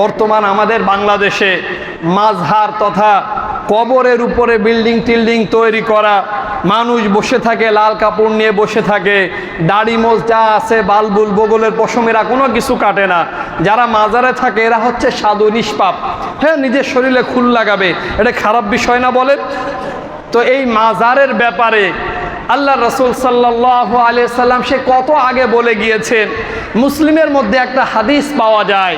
বর্তমান আমাদের বাংলাদেশে মাঝহার তথা কবরের উপরে বিল্ডিং টিল্ডিং তৈরি করা, মানুষ বসে থাকে, লাল কাপড় নিয়ে বসে থাকে, দাড়ি মোজ যা আছে, বালবুল, বগলের পশমেরা কোনো কিছু কাটে না। যারা মাজারে থাকে, এরা হচ্ছে সাধু নিষ্পাপ। হ্যাঁ নিজের শরীরে খুল লাগাবে, এটা খারাপ বিষয় না বলেন? তো এই মাজারের ব্যাপারে আল্লাহ রসুল সাল্লাহ সাল্লাম সে কত আগে বলে গিয়েছেন মুসলিমের মধ্যে একটা হাদিস পাওয়া যায়,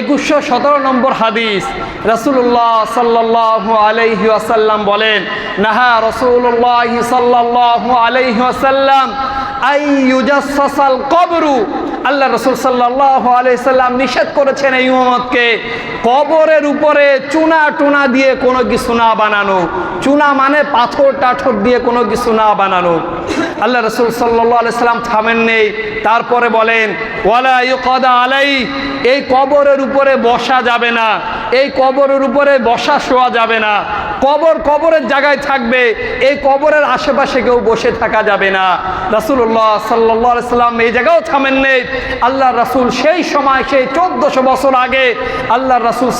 একুশশো সতেরো নম্বর হাদিস। রসুল্লাহ সাল্লাহ আলহি আসাল্লাম বলেন, নাহা রসুল্লাহ সাল্লাহ আলহি আসাল্লাম আই ইউজাসাল কবরু আল্লাহ রসুল সাল্লাহ আলাইসাল্লাম নিষেধ করেছেন এই উম্মতকে, কবরের উপরে চুনা টুনা দিয়ে কোনো কিছু না বানানো। চুনা মানে পাথর টাথর দিয়ে কোনো কিছু না বানানো। আল্লাহ রসুল সাল্লাহ আলাইসাল্লাম থামেন নেই তারপরে বলেন, ওয়ালা ইউকদা আলাই এই কবরের উপরে বসা যাবে না। এই কবরের উপরে বসা শোয়া যাবে না। কবর কবরের জায়গায় থাকবে, এই কবরের আশেপাশে কেউ বসে থাকা যাবে না। রাসুল্লাহ সাল্লাহ সাল্লাম এই জায়গাও থামেন নেই আল্লাহ রাসুল সেই সময়, সেই চোদ্দশো বছর আগে আল্লাহ রাসুল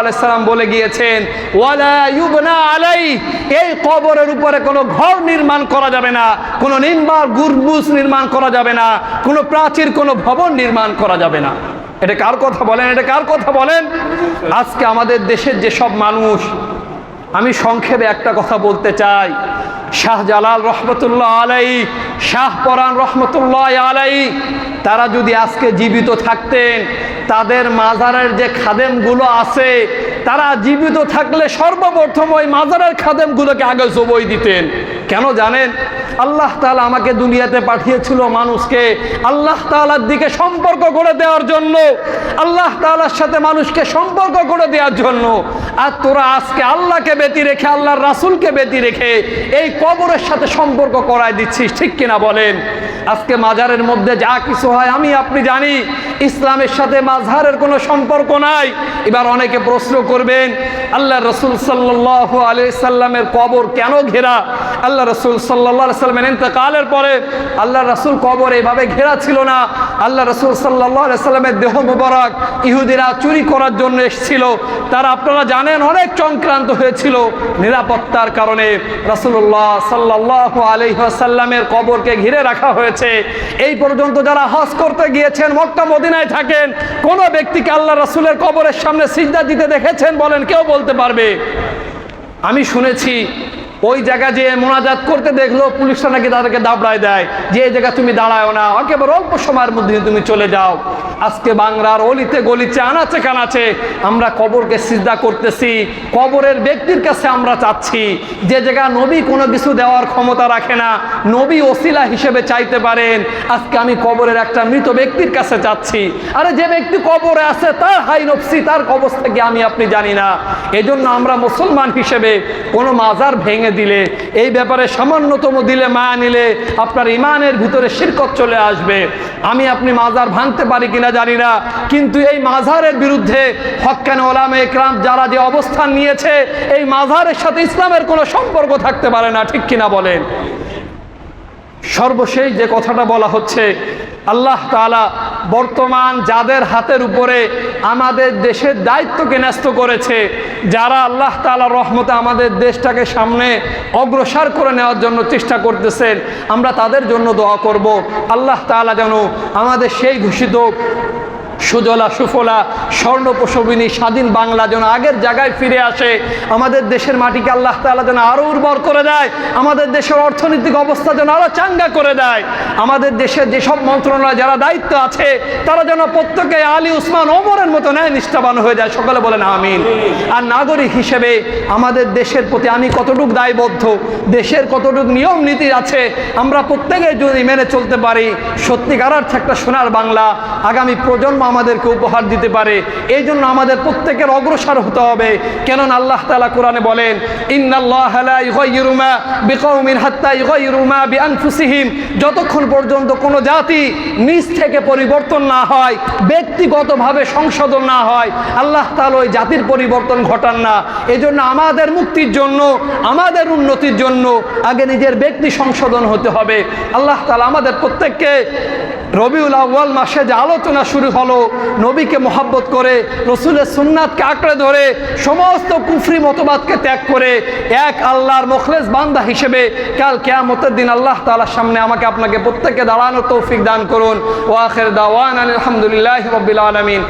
আলাইসাল্লাম বলে গিয়েছেন, ওয়ালা আলাই এই কবরের উপরে কোনো ঘর নির্মাণ করা যাবে না, কোনো নিম্বার গুরবুস নির্মাণ করা যাবে না, কোনো প্রাচীর, কোনো ভবন নির্মাণ করা যাবে না। এটা কার কথা বলেন? এটা কার কথা বলেন? আজকে আমাদের দেশের যেসব মানুষ, আমি সংক্ষেপে একটা কথা বলতে চাই। শাহজালাল রহমতুল্লাহ আলাই শাহ পরান রহমতুল্লাহ আলাই তারা যদি আজকে জীবিত থাকতেন, তাদের মাজারের যে খাদেমগুলো আছে, তারা জীবিত থাকলে সর্বপ্রথম ওই মাজারের খাদেমগুলোকে আগে জবই দিতেন। কেন জানেন? আল্লাহ তাআলা আমাকে দুনিয়াতে পাঠিয়েছিল মানুষকে আল্লাহ তাআলার দিকে সম্পর্ক করে দেওয়ার জন্য, আল্লাহ তাআলার সাথে মানুষকে সম্পর্ক করে দেওয়ার জন্য। আর তোরা আজকে আল্লাহকে বেতি রেখে, আল্লাহর রাসূলকে বেতি রেখে এই কবরের সাথে সম্পর্ক করায় দিচ্ছিস, ঠিক কিনা বলেন? আজকে মাজারের মধ্যে যা কিছু হয় আমি, আপনি জানি, ইসলামের সাথে মাঝহারের কোনো সম্পর্ক নাই। এবার অনেকে প্রশ্ন করবেন আল্লাহ রসুল সাল্লাহ আলি সাল্লামের কবর কেন ঘেরা? আল্লাহ রসুল সাল্লাহ সাল্লামের ইন্তকালের পরে আল্লাহ রসুল কবর এভাবে ঘেরা ছিল না। আল্লাহ রসুল সাল্লাহ সাল্লামের দেহ মুবারক ইহুদিরা চুরি করার জন্য এসেছিল। তারা আপনারা জানেন অনেক চক্রান্ত হয়েছিল নিরাপত্তার কারণে। রসুল্লাহ সাল্লাহ আলহাসাল্লামের কবরকে ঘিরে রাখা হয়েছে। এই পর্যন্ত যারা হজ করতে গিয়েছেন, মক্কা, মদিনায় থাকেন, কোনো ব্যক্তিকে আল্লাহ রসুলের কবরের সামনে সিজদা দিতে দেখেছেন বলেন, কেউ বলতে পারবে। আমি শুনেছি ওই জায়গা যে মোনাজাত করতে দেখল পুলিশটা নাকি তাদেরকে দাবড়ায় দেয় যে এই জায়গা তুমি দাঁড়ায় না, একেবারে অল্প সময়ের মধ্যে তুমি চলে যাও। আজকে বাংলার অলিতে গলিতে আনাচে কানাচে আমরা কবরকে সিজদা করতেছি, কবরের ব্যক্তির কাছে আমরা চাচ্ছি, যে জায়গা নবী কোনো কিছু দেওয়ার ক্ষমতা রাখে না, নবী ওসিলা হিসেবে চাইতে পারেন, আজকে আমি কবরের একটা মৃত ব্যক্তির কাছে চাচ্ছি আরে যে ব্যক্তি কবরে আছে, তার হাই নফসি, তার কবর থেকে আমি আপনি জানি না। এজন্য আমরা মুসলমান হিসেবে কোনো মাজার ভেঙে দিলে, এই ব্যাপারে সামান্যতম দিলে মায়া নিলে আপনার ইমানের ভিতরে শিরকত চলে আসবে। আমি আপনি মাজার ভাঙতে পারি কিনা জানি না, কিন্তু এই মাজারের বিরুদ্ধে হকান ওলামে একরাম যারা যে অবস্থান নিয়েছে, এই মাজারের সাথে ইসলামের কোনো সম্পর্ক থাকতে পারে না, ঠিক কিনা বলেন? সর্বশেষ যে কথাটা বলা হচ্ছে, আল্লাহ তালা বর্তমান যাদের হাতের উপরে আমাদের দেশের দায়িত্বকে ন্যস্ত করেছে, যারা আল্লাহ তালা রহমতে আমাদের দেশটাকে সামনে অগ্রসর করে নেওয়ার জন্য চেষ্টা করতেছেন, আমরা তাদের জন্য দোয়া করব। আল্লাহ তালা যেন আমাদের সেই ঘোষিত সুজলা, সুফলা, স্বর্ণপ্রসবিনী, স্বাধীন বাংলা যেন আগের জায়গায় ফিরে আসে। আমাদের দেশের মাটিকে আল্লাহ তালা যেন আরও উর্বর করে দেয়। আমাদের দেশের অর্থনৈতিক অবস্থা যেন আরও চাঙ্গা করে দেয়। আমাদের দেশের যেসব মন্ত্রণালয় যারা দায়িত্ব আছে, তারা যেন প্রত্যেকে আলী উসমান ওমরের মতো ন্যায় নিষ্ঠাবান হয়ে যায়। সকলে বলেন আমিন। আর নাগরিক হিসেবে আমাদের দেশের প্রতি আমি কতটুক দায়বদ্ধ, দেশের কতটুক নিয়ম নীতি আছে, আমরা প্রত্যেকে যদি মেনে চলতে পারি, সত্যিকার অর্থে একটা সোনার বাংলা আগামী প্রজন্ম আমাদেরকে উপহার দিতে পারে। এই জন্য আমাদের প্রত্যেকের অগ্রসর হতে হবে। কেননা আল্লাহ তালা কোরআনে বলেন যতক্ষণ পর্যন্ত কোনো জাতি নিজ থেকে পরিবর্তন না হয়, ব্যক্তিগতভাবে সংশোধন না হয়, আল্লাহ তাআলা ওই জাতির পরিবর্তন ঘটান না। এজন্য আমাদের মুক্তির জন্য, আমাদের উন্নতির জন্য আগে নিজের ব্যক্তি সংশোধন হতে হবে। আল্লাহ তালা আমাদের প্রত্যেককে রবিউল আউ্বাল মাসে যে আলোচনা শুরু হলো, নবীকে মোহাব্বত করে, রসুলের সুন্নাতকে আঁকড়ে ধরে, সমস্ত কুফরি মতবাদকে ত্যাগ করে, এক আল্লাহর মখলেজ বান্দা হিসেবে কাল কেয়ামতের দিন আল্লাহ তালার সামনে আমাকে আপনাকে প্রত্যেকে দাঁড়ানোর তৌফিক দান করুন। ও আখের দাওয়ান আলহামদুলিল্লাহ রবিল আলমিন।